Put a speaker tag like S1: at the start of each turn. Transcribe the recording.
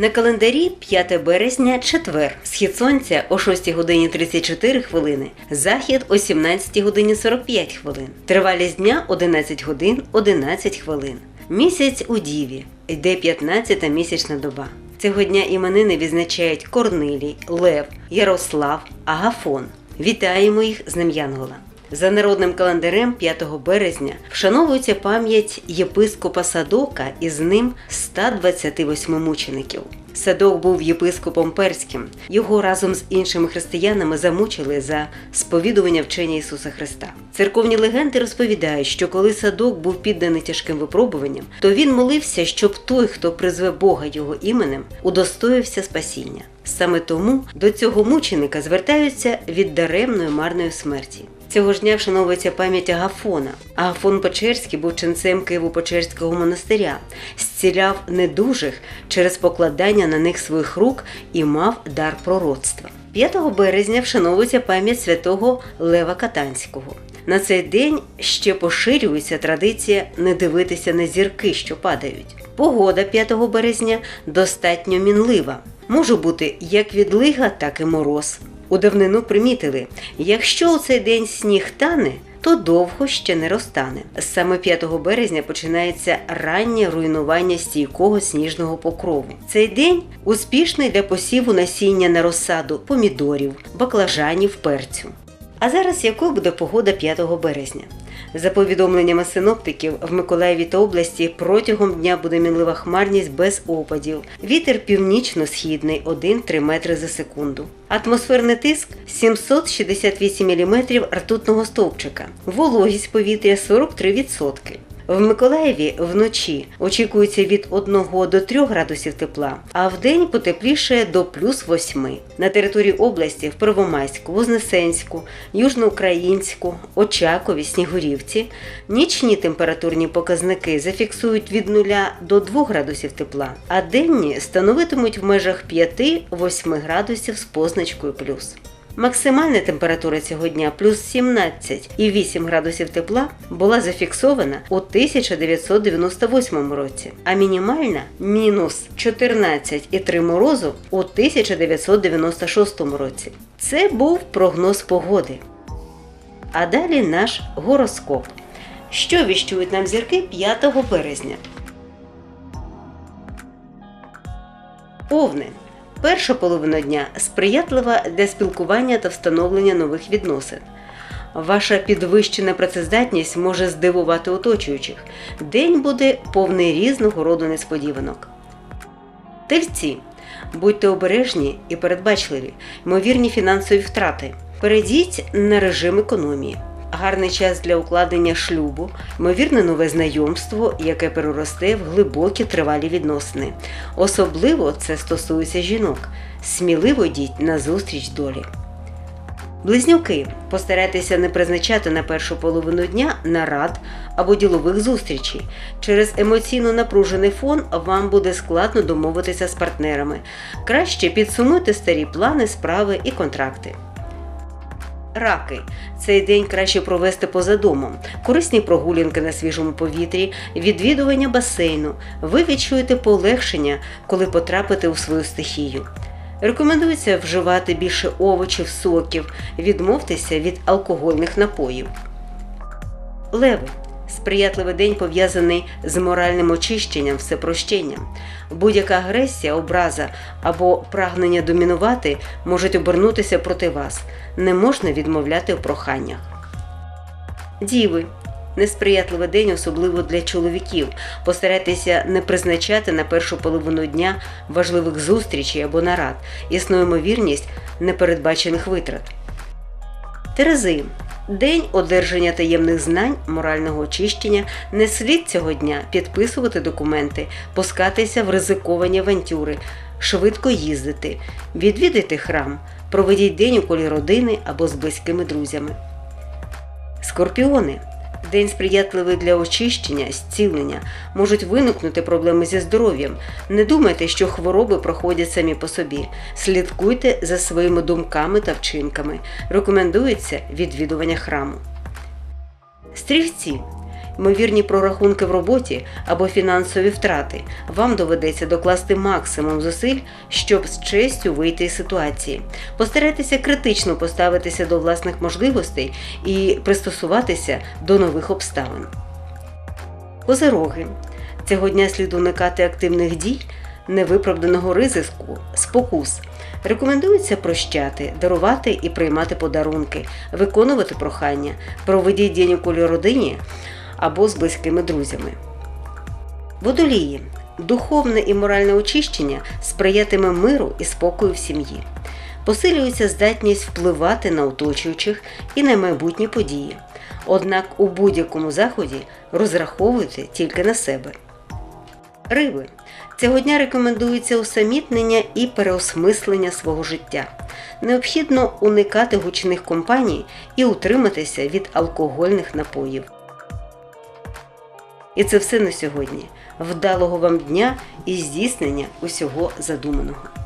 S1: На календарі 5 березня, четвер, схід сонця о 6 годині 34 хвилини, захід о 17 годині 45 хвилин. Тривалість дня 11 годин 11 хвилин. Місяць у Діві. Йде 15 місячна доба. Цього дня іменини відзначають Корнилій, Лев, Ярослав, Агафон. Вітаємо їх з Днем Янгола. За народним календарем 5 березня вшановується пам'ять єпископа Садока і з ним 128 мучеників. Садок був єпископом перським. Його разом з іншими християнами замучили за сповідування вчення Ісуса Христа. Церковні легенди розповідають, що коли садок був підданий тяжким випробуванням, то він молився, щоб той, хто призве Бога його іменем, удостоївся спасіння. Саме тому до цього мученика звертаються від даремної марної смерті. Цього ж дня вшановується пам'ять Агафона. Агафон Печерський був ченцем Києво-Печерського монастиря, зціляв недужих через покладання на них своїх рук і мав дар пророцтва. 5 березня вшановується пам'ять святого Лева Катанського. На цей день ще поширюється традиція не дивитися на зірки, що падають. Погода 5 березня достатньо мінлива. Може бути як відлига, так і мороз. У давнину примітили, якщо у цей день сніг тане, то довго ще не розтане. Саме 5 березня починається раннє руйнування стійкого сніжного покрову. Цей день успішний для посіву насіння на розсаду помідорів, баклажанів, перцю. А зараз якою буде погода 5 березня? За повідомленнями синоптиків, в Миколаєві та області протягом дня буде мінлива хмарність без опадів. Вітер північно-східний 1-3 метри за секунду. Атмосферний тиск 768 мм ртутного стовпчика. Вологість повітря 43%. В Миколаєві вночі очікується від 1 до 3 градусів тепла, а вдень потепліше до плюс 8. На території області в Первомайську, Вознесенську, Южноукраїнську, Очакові, Снігурівці нічні температурні показники зафіксують від 0 до 2 градусів тепла, а денні становитимуть в межах 5-8 градусів з позначкою плюс. Максимальна температура цього дня плюс 17 і 8 градусів тепла була зафіксована у 1998 році, а мінімальна мінус 14,3 морозу у 1996 році. Це був прогноз погоди. А далі наш гороскоп. Що віщують нам зірки 5 березня? Овни. Перша половина дня сприятлива для спілкування та встановлення нових відносин. Ваша підвищена працездатність може здивувати оточуючих. День буде повний різного роду несподіванок. Тельці. Будьте обережні і передбачливі, ймовірні фінансові втрати. Перейдіть на режим економії. Гарний час для укладення шлюбу, ймовірне нове знайомство, яке переросте в глибокі тривалі відносини. Особливо це стосується жінок. Сміливо йдіть на зустріч долі. Близнюки. Постарайтеся не призначати на першу половину дня нарад або ділових зустрічей. Через емоційно напружений фон вам буде складно домовитися з партнерами. Краще підсумуйте старі плани, справи і контракти. Раки. Цей день краще провести поза домом, корисні прогулянки на свіжому повітрі, відвідування басейну. Ви відчуєте полегшення, коли потрапите у свою стихію. Рекомендується вживати більше овочів, соків, відмовтеся від алкогольних напоїв. Леви. Сприятливий день пов'язаний з моральним очищенням, всепрощенням. Будь-яка агресія, образа або прагнення домінувати можуть обернутися проти вас. Не можна відмовляти в проханнях. Діви. Несприятливий день, особливо для чоловіків. Постарайтеся не призначати на першу половину дня важливих зустрічей або нарад. Існує ймовірність непередбачених витрат. Терези. День одержання таємних знань, морального очищення. Не слід цього дня підписувати документи, пускатися в ризиковані авантюри, швидко їздити, відвідати храм, проведіть день у колі родини або з близькими друзями. Скорпіони. День сприятливий для очищення, зцілення, можуть виникнути проблеми зі здоров'ям. Не думайте, що хвороби проходять самі по собі. Слідкуйте за своїми думками та вчинками. Рекомендується відвідування храму. Стрільці. Ймовірні прорахунки в роботі або фінансові втрати. Вам доведеться докласти максимум зусиль, щоб з честю вийти із ситуації. Постарайтеся критично поставитися до власних можливостей і пристосуватися до нових обставин. Козироги. Цього дня слід уникати активних дій, невиправданого ризику, спокус. Рекомендується прощати, дарувати і приймати подарунки, виконувати прохання, проведіть день у родині або з близькими друзями. Водолії. Духовне і моральне очищення сприятиме миру і спокою в сім'ї. Посилюється здатність впливати на оточуючих і на майбутні події. Однак у будь-якому заході розраховуйте тільки на себе. Риби. Цього дня рекомендується усамітнення і переосмислення свого життя. Необхідно уникати гучних компаній і утриматися від алкогольних напоїв. І це все на сьогодні. Вдалого вам дня і здійснення усього задуманого.